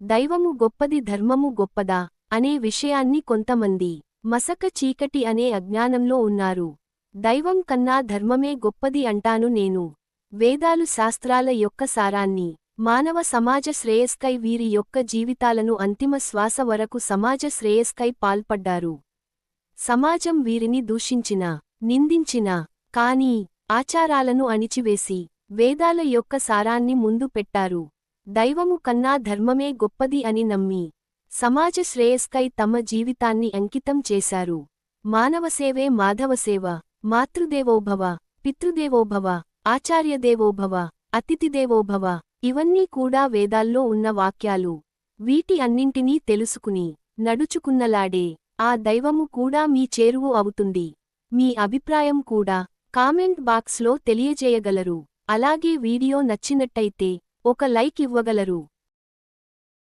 దైవము గొప్పది ధర్మము గొప్పదా? అనే విషయాన్ని కొంతమంది మసక చీకటి అనే అజ్ఞానంలో ఉన్నారు. దైవం కన్నా ధర్మమే గొప్పది అంటాను నేను. వేదాలు శాస్త్రాల యొక్క సారాన్ని మానవ సమాజ శ్రేయస్కై వీరి యొక్క జీవితాలను అంతిమ శ్వాస వరకు సమాజ శ్రేయస్కై పాల్పడ్డారు. సమాజం వీరిని దూషించినా నిందించినా కానీ ఆచారాలను అణిచివేసి వేదాల యొక్క సారాన్ని ముందు పెట్టారు. దైవము కన్నా ధర్మమే గొప్పది అని నమ్మి సమాజ శ్రేయస్కై తమ జీవితాన్ని అంకితం చేశారు. మానవసేవే మాధవసేవ మాతృదేవోభవ పితృదేవోభవ ఆచార్యదేవోభవ అతిథిదేవోభవ ఇవన్నీ కూడా వేదాల్లో ఉన్న వాక్యాలు. వీటి అన్నింటినీ తెలుసుకుని నడుచుకున్నలాడే ఆ దైవము కూడా మీ చేరువు అవుతుంది. మీ అభిప్రాయం కూడా కామెంట్ బాక్స్లో తెలియజేయగలరు. అలాగే వీడియో నచ్చినట్టయితే ఒక లైక్ ఇవ్వగలరు.